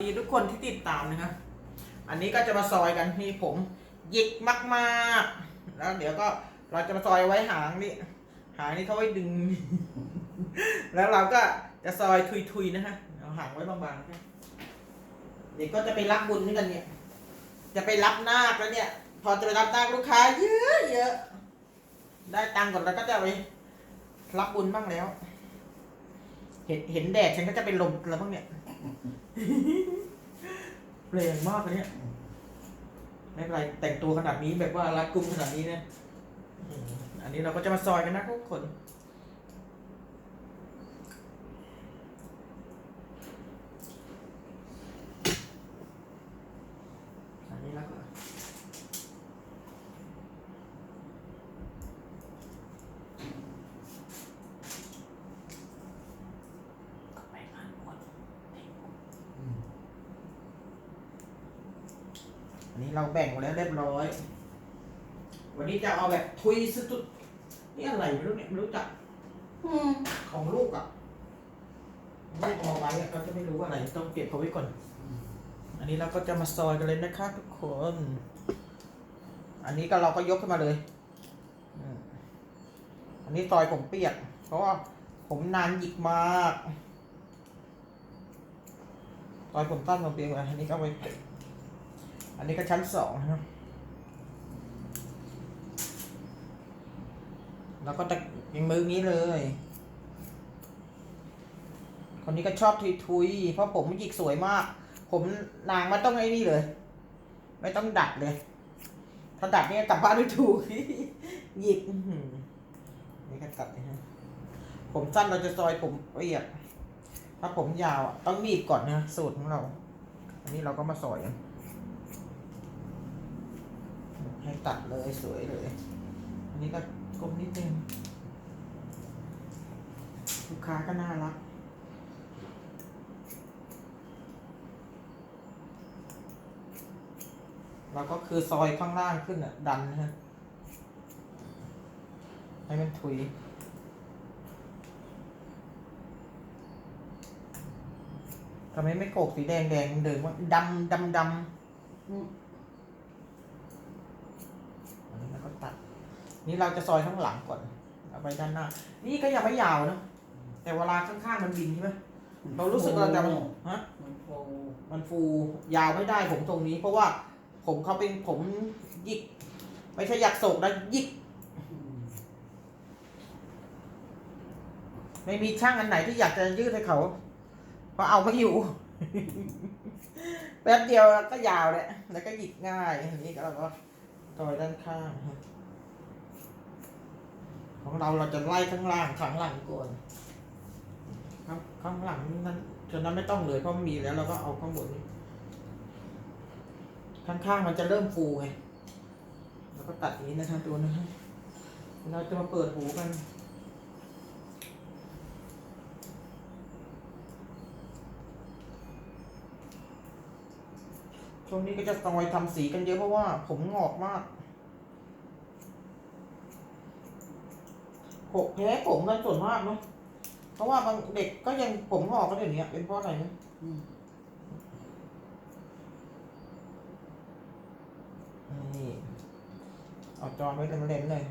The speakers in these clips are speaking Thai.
ดีทุกคนที่ติดตามนะครับอันนี้ก็จะมาซอยกันนี่ผมหยิกมากๆ แล้วเดี๋ยวก็เราจะมาซอยไว้หางนี่ หางนี่เขาไว้ดึง แล้วเราก็จะซอยทุยๆนะฮะเอาหางไว้บางๆนะเดี๋ยวก็จะไปรับบุญด้วยกันเนี่ย จะไปรับนาคแล้วเนี่ย พอจะไปรับนาคลูกค้าเยอะเยอะๆ ได้ตังค์ก่อนแล้วก็จะไปรับบุญบ้างแล้ว เห็นเห็นแดดฉันก็จะเป็นลมแล้วบ้างเนี่ย แรงมากเลยเนี่ยไม่เป็นไรแต่งตัวขนาดนี้แบบว่ารัดกุมขนาดนี้เนี่ยอันนี้เราก็จะมาซอยกันนะทุกคน อันนี้แล้วก็ไปงานบวชอั นนี้เราแบ่งไว้แล้วเรียบร้อย วันนี้จะเอาแบบทุยสุดๆนี่อะไรไม่รู้เนี่ยไม่รู้จักอืมของลูกอะลูกเอาไว้อะเราจะไม่รู้ว่าอะไรต้องเก็บเขาไว้ก่อน อันนี้เราก็จะมาซอยกันเลยนะคะทุกคน อันนี้ก็เราก็ยกขึ้นมาเลยอืมอันนี้ซอยผมเปียก เพราะว่าผมนานหยิกมากซอยผมตั้นผมเปียกไว้อันนี้ก็เอาไว้เก็บ อันนี้ก็ชั้นสองนะครับแล้วก็ตะยิงมือนี้เลย คนนี้ก็ชอบทุยๆเพราะผมหยิกสวยมาก ผมนางไม่ต้องไอ้นี่เลย ไม่ต้องดัดเลย ถ้าดัดเนี่ยกลับบ้านไม่ถูกหยิกนี่ก็ตัดนะฮะผมสั้นเราจะซอยผมเรียบถ้าผมยาวอะต้องบีบก่อนนะสูตรของเรา อันนี้เราก็มาซอยกัน ให้ตัดเลยสวยเลย อันนี้ก็กลมนิดนึง ลูกค้าก็น่ารักเราก็คือซอยข้างล่างขึ้นอะ ดันนะฮะให้มันถุยทำไมไม่โกกสีแดงแดงเดินว่าดำดำดำอันนี้เราก็ตัด นี่เราจะซอยข้างหลังก่อนเอาไปด้านหน้า นี่ก็ยังไม่ยาวเนะแต่เวลาข้างๆมันบินใช่ไหมเรารู้สึกเราจะฮะมันโฟมันฟูยาวไม่ได้ผมตรงนี้ เพราะว่าผมเขาเป็นผมหยิก ไม่ใช่อยากโศกนะหยิก ไม่มีช่างอันไหนที่อยากจะยืดให้เขา เพราะเอาไม่อยู่ แป๊บเดียวก็ยาวแหละแล้วก็หยิกง่ายอันนี้ก็เราก็ต่อยด้านข้าง ของเราเราจะไล่ข้างล่างข้างหลังก่อนข้างข้างหลังนั้นจนนั้นไม่ต้องเลยเพราะมีแล้วเราก็เอาข้างบนนี้ข้างๆมันจะเริ่มฟูไงแล้วก็ตัดนี้นะครับตัวนะเราจะมาเปิดหูกันช่วงนี้ก็จะซอยทำสีกันเยอะเพราะว่าผมงอกมาก หกแพ้ผมกันส่วนมากเนาะเพราะว่าบางเด็กก็ยังผมงอกกันอย่างเนี้ยเป็นเพราะอะไรนะอืมนี่เอาจอไว้เต็มๆเลยอันนี้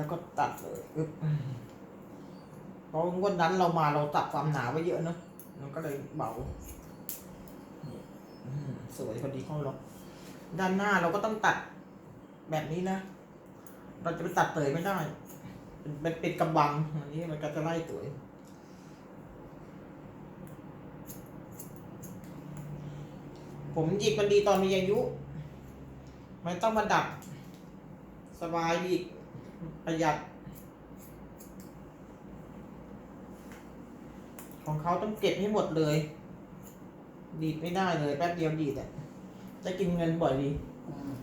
แล้วก็ตัดเลยอึ๊บเพราะวันนั้นเรามาเราตัดความหนาไว้เยอะเนอะมันก็เลยเบานี่อืมสวยพอดีเข้าล็อกด้านหน้าเราก็ต้องตัดแบบนี้นะ เราจะไปตัดเตยไม่ได้เป็นเป็นเป็นกำบังอันนี้มันก็จะไล่เตยผมหยิกมันดีตอนมีอายุไม่ต้องมาดับ สบายดี ประหยัด ของเขาต้องเก็บให้หมดเลย ดีดไม่ได้เลย แป๊บเดียวดีดอะจะกินเงินบ่อยดี อืม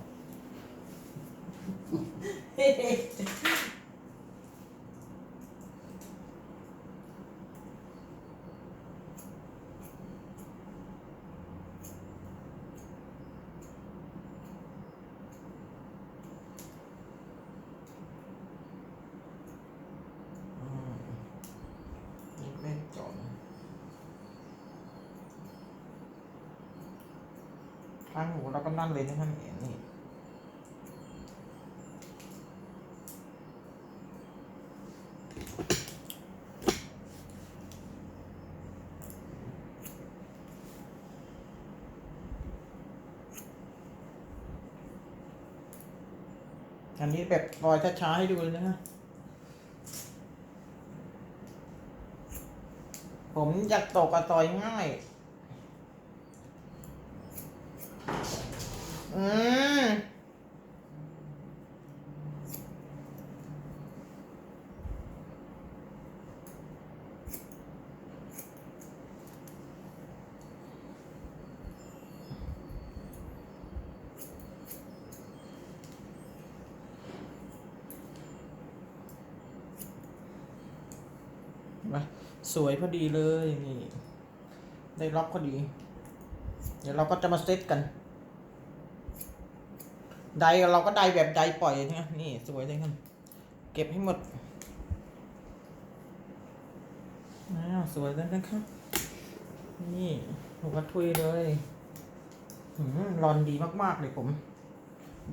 ข้างหูเราก็นั่นเลยนะครับนี่อันนี้แบบรอยช้าๆให้ดูเลยนะฮะ ผมอยากตกกระต่อยง่าย อืมมาสวยพอดีเลยนี่ได้ล็อกพอดี เดี๋ยวเราก็จะมาเซตกัน ไดเราก็ไดแบบไดปล่อยนะนี่สวยเลยครับเก็บให้หมดอ้าวสวยแล้วนะครับ นี่หัวทุยเลยหืมรอนดีมากๆเลยผม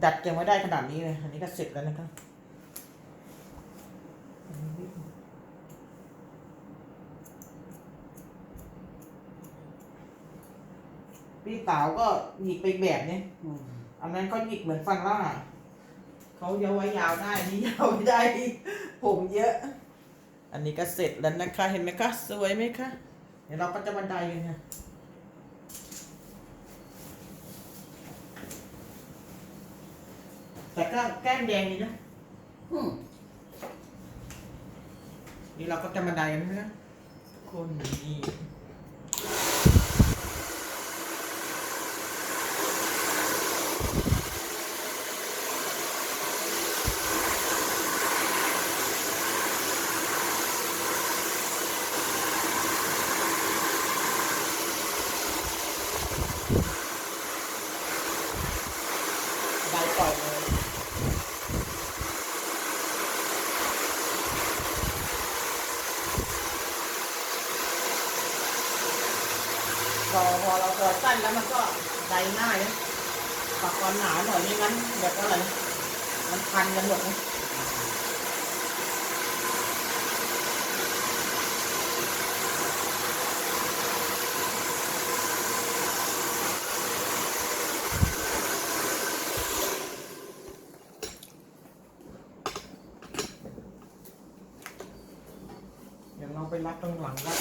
ดัดยังไม่ได้ขนาดนี้เลย อันนี้ก็เสร็จแล้วนะครับพี่สาวก็หยิกไปแบบนี้ อืมอันนั้นเขาหยิกเหมือนฟันล่าเขายาวไว้ยาวได้นี่ยาวไม่ได้ ผมเยอะ อันนี้ก็เสร็จแล้วนะคะ เห็นไหมคะ สวยไหมคะ เดี๋ยวเราก็จะบันไดกันค่ะแต่ก็แก้มแดงดีนะอืมนี่เราก็จะบันไดกันนะคะคนนี้ไดปล่อยเลย พอพอเราพอสั้นแล้วมันก็ไดง่ายนะปากกอนหนาหน่อยไม่งั้นแบบอะไรนะมันพัน กันหมดนะเดี๋ยวเราไปรัดตรงหลังรัด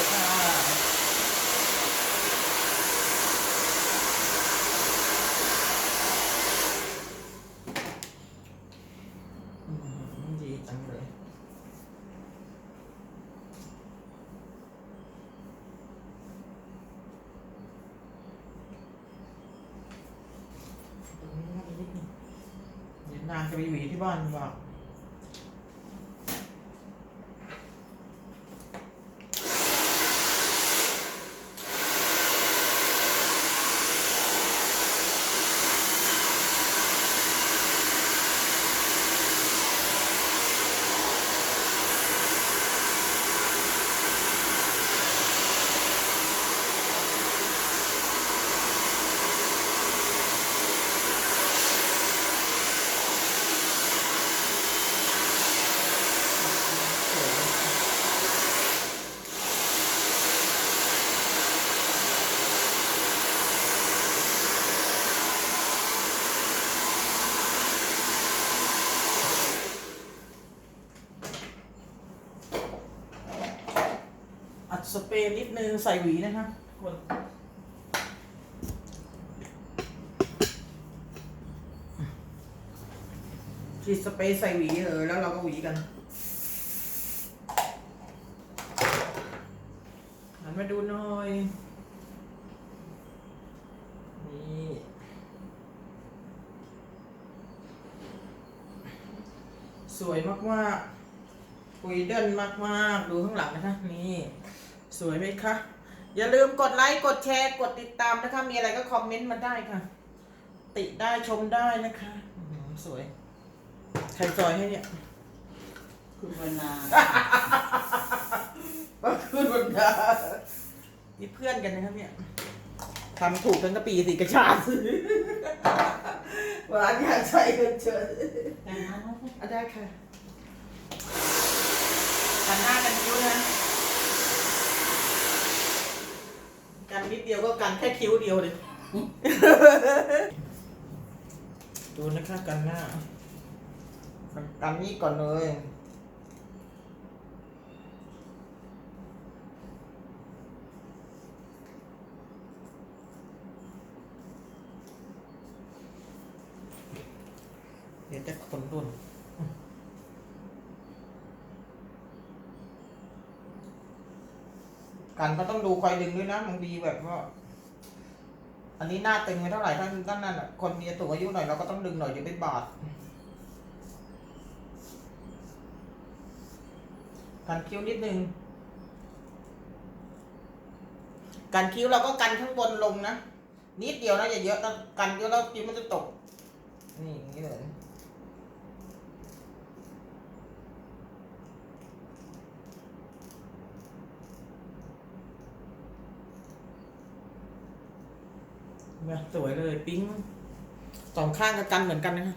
สวยค่ะอืดีจังเลยตรงนี้นะอีกนิดนึงเดี๋ยวนางจะไปหวีที่บ้านดีกว่าอัด สเปรย์นิดนึงใส่หวีนะคะคนฉีดสเปรย์ใส่หวีเออแล้วเราก็หวีกันหันมาดูหน่อย นี่สวยมากๆคุยเดินมากๆ ดูข้างหลังนะนี่ สวยไหมคะ อย่าลืมกดไลค์ กดแชร์ กดติดตามนะคะ มีอะไรก็คอมเมนต์มาได้ค่ะ ติได้ชมได้นะคะอื้อหือสวย ใครซอยให้เนี่ย คุณวรรณาว่าคุณบรรดานี่เพื่อนกันนะครับเนี่ยทำถูกทั้งกระปีสีกระชาซื้อหวานอยากใส่กันเชิญแต่งงานแล้วสิอะได้ค่ะกันหน้ากันคิ้วนะ กันนิดเดียวก็กันแค่คิ้วเดียวเลยดูนะคะกันหน้ากันนี้ก่อนเลย เดี๋ยวจะขนดุน กันก็ต้องดูคอยดึงด้วยนะบางทีแบบว่า อันนี้หน้าตึงไม่เท่าไหร่ท่านท่านนั่นคนมีสูงอายุหน่อยเราก็ต้องดึงหน่อยเดี๋ยวไปบาดกันคิ้วนิดนึงกันคิ้วเราก็กันข้างบนลงนะนิดเดียวนะอย่าเยอะนะกันเยอะแล้วคิ้วมันจะตกนี่อย่างนี้เลย เนี่ยสวยเลยปิ้งสองข้างก็กันเหมือนกันนะคะ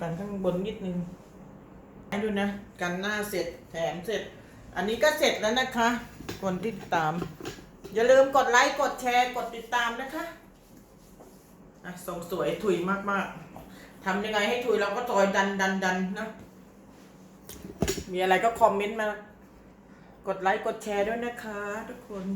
กันข้างบนนิดนึงดูนะ กันหน้าเสร็จแถมเสร็จ อันนี้ก็เสร็จแล้วนะคะ คนที่ติดตาม อย่าลืมกดไลค์ กดแชร์ กดติดตามนะคะอะส่งสวยถุยมากๆทำยังไงให้ถุยเราก็ซอยดันดันดันนะ มีอะไรก็คอมเมนต์มา กดไลค์กดแชร์ด้วยนะคะ ทุกคน